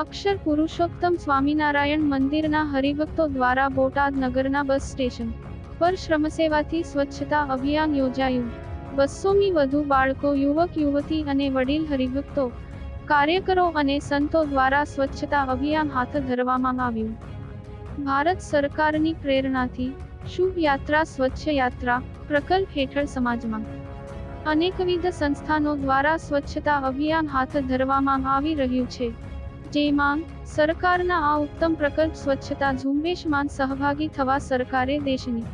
અક્ષર પુરુષોત્તમ સ્વામિનારાયણ મંદિરના હરિભક્તો દ્વારા બોટાદ નગરના બસ સ્ટેશન પર શ્રમસેવાથી સ્વચ્છતા અભિયાન યોજાયું. બસોમી વધુ બાળકો, યુવક, યુવતી અને વડીલ હરિભક્તો, કાર્યકરો અને સંતો દ્વારા સ્વચ્છતા અભિયાન હાથ ધરવામાં આવ્યું. ભારત સરકારની પ્રેરણાથી શુભ યાત્રા સ્વચ્છ યાત્રા પ્રકલ્પ હેઠળ સમાજમાં અનેકવિધ સંસ્થાનો દ્વારા સ્વચ્છતા અભિયાન હાથ ધરવામાં આવી રહ્યું છે. જેમાં સરકારના આ ઉત્તમ પ્રકલ્પ સ્વચ્છતા ઝુંબેશમાં સહભાગી થવા સરકારે દેશની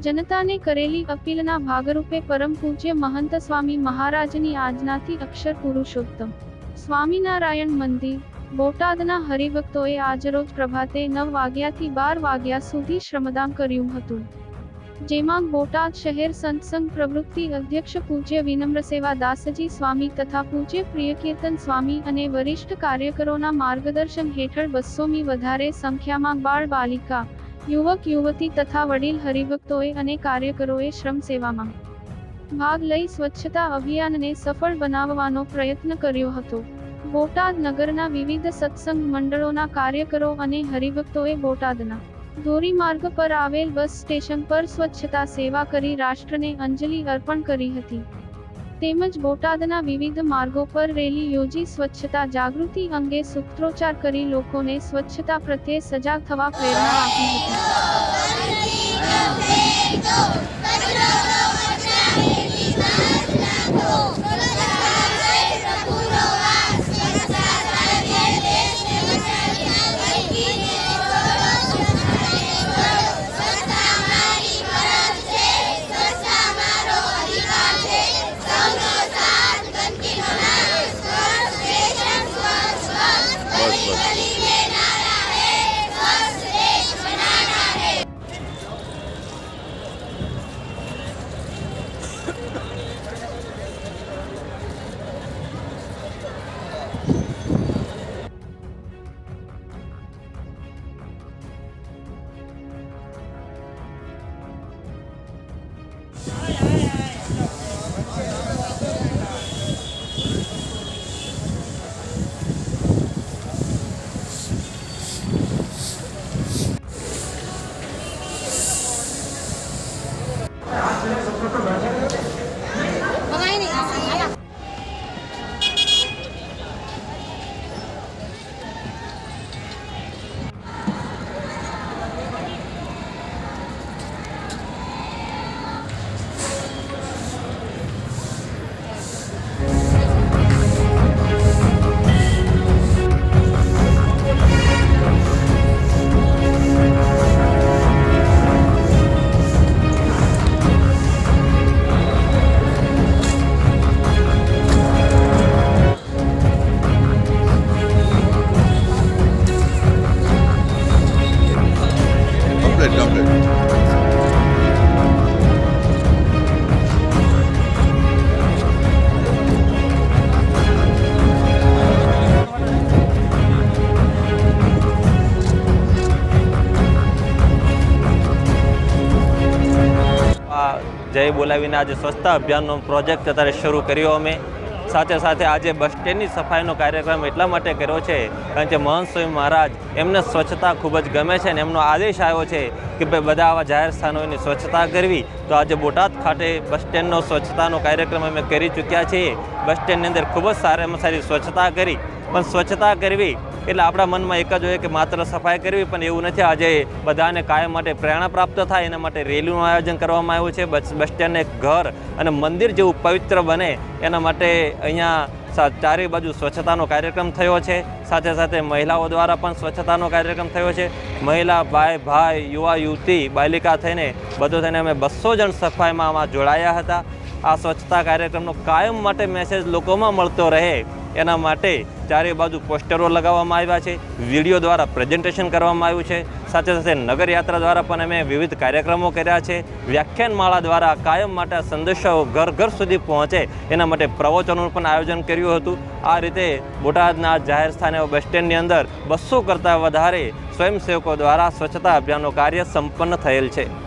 જનતાને કરેલી અપીલના ભાગરૂપે પરમ પૂજ્ય મહંત સ્વામી મહારાજની આજનાથી અક્ષર પુરુષોત્તમ સ્વામિનારાયણ મંદિર, બોટાદના હરિભક્તોએ આજરોજ પ્રભાતે નવ વાગ્યાથી બાર વાગ્યા સુધી શ્રમદાન કર્યું હતું. જેમાં બોટાદ શહેર સંતસંગ પ્રવૃત્તિ અધ્યક્ષ પૂજ્ય વિનમ્ર સેવા દાસજી સ્વામી તથા પૂજ્ય પ્રિયકીર્તન સ્વામી અને વરિષ્ઠ કાર્યકરોના માર્ગદર્શન હેઠળ બસોમી વધારે સંખ્યામાં બાળ બાલિકા, યુવક યુવતી તથા વડીલ હરિભક્તોએ અને કાર્યકરોએ શ્રમ સેવામાં ભાગ લઈ સ્વચ્છતા અભિયાનને સફળ બનાવવાનો પ્રયત્ન કર્યો હતો. બોટાદ નગરના વિવિધ સત્સંગ મંડળોના કાર્યકરો અને હરિભક્તોએ બોટાદના ધોરીમાર્ગ પર આવેલ બસ સ્ટેશન પર સ્વચ્છતા સેવા કરી રાષ્ટ્રને અંજલિ અર્પણ કરી હતી. તેમજ બોટાદના વિવિધ માર્ગો પર રેલી યોજી સ્વચ્છતા જાગૃતિ અંગે સૂત્રોચ્ચાર કરી લોકોને સ્વચ્છતા પ્રત્યે સજાગ થવા પ્રેરણા આપી હતી. જય બોલાવીને આજે સ્વચ્છતા અભિયાનનો પ્રોજેક્ટ અત્યારે શરૂ કર્યો અમે. સાથે સાથે આજે બસ સ્ટેન્ડની સફાઈનો કાર્યક્રમ એટલા માટે કર્યો છે, કારણ કે મહંત સ્વામી મહારાજ એમને સ્વચ્છતા ખૂબ જ ગમે છે અને એમનો આદેશ આવ્યો છે કે ભાઈ બધા આવા જાહેર સ્થાનોની સ્વચ્છતા કરવી. તો આજે બોટાદ ખાતે બસ સ્ટેન્ડનો સ્વચ્છતાનો કાર્યક્રમ અમે કરી ચૂક્યા છીએ. બસ સ્ટેન્ડની અંદર ખૂબ જ સારામાં સારી સ્વચ્છતા કરી. પણ સ્વચ્છતા કરવી એટલે આપણા મનમાં એક જ હોય કે માત્ર સફાઈ કરવી, પણ એવું નથી. આજે બધાને કાયમ માટે પ્રેરણા પ્રાપ્ત થાય, એના માટે રેલીનું આયોજન કરવામાં આવ્યું છે. બસ સ્ટેન્ડને ઘર અને મંદિર જેવું પવિત્ર બને, એના માટે અહીંયા ચારે બાજુ સ્વચ્છતાનો કાર્યક્રમ થયો છે. સાથે સાથે મહિલાઓ દ્વારા પણ સ્વચ્છતાનો કાર્યક્રમ થયો છે. મહિલા ભાઈ ભાઈ, યુવા, યુવતી, બાલિકા થઈને બધો થઈને અમે બસો જણ સફાઈમાં જોડાયા હતા. આ સ્વચ્છતા કાર્યક્રમનો કાયમ માટે મેસેજ લોકોમાં મળતો રહે. એના માટે ચારે બાજુ પોસ્ટરો લગાવવામાં આવ્યા છે વીડિયો દ્વારા પ્રેઝન્ટેશન કરવામાં આવ્યું છે. સાથે સાથે નગરયાત્રા દ્વારા પણ અમે વિવિધ કાર્યક્રમો કર્યા છે. વ્યાખ્યાનમાળા દ્વારા કાયમ માટે સંદેશાઓ ઘર ઘર સુધી પહોંચે એના માટે પ્રવચનોનું પણ આયોજન કર્યું હતું. આ રીતે બોટાદના જાહેર સ્થાને બસ સ્ટેન્ડની અંદર બસો કરતાં વધારે સ્વયંસેવકો દ્વારા સ્વચ્છતા અભિયાનનું કાર્ય સંપન્ન થયેલ છે.